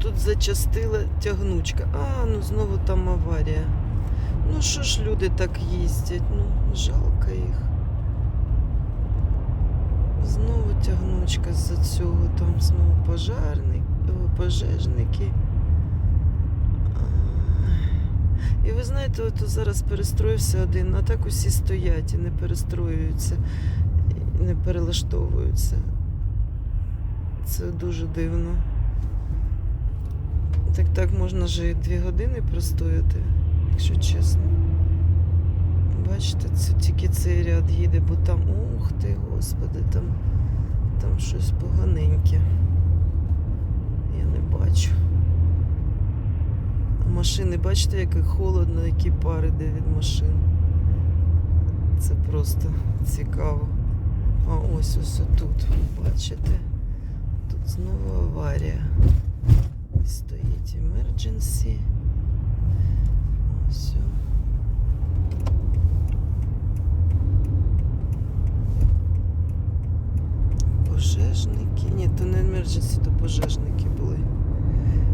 тут зачастила тягнучка. А, ну знову там аварія. Ну що ж люди так їздять? Ну, жалко їх. Знову тягнучка з-за цього, там знову пожарник, пожежники. І ви знаєте, от зараз перестроївся один, а так усі стоять і не перестроюються, і не перелаштовуються. Це дуже дивно. Так так можна же і дві години простояти, якщо чесно. Бачите, це тільки цей ряд їде, бо там, ух ти, господи, там, там щось поганеньке. Я не бачу. А машини, бачите, як холодно, які пари йде від машин. Це просто цікаво. А ось ось тут, бачите? Тут знову аварія. Emergency. Все. Пожежники. Ні, то не emergency, то пожежники.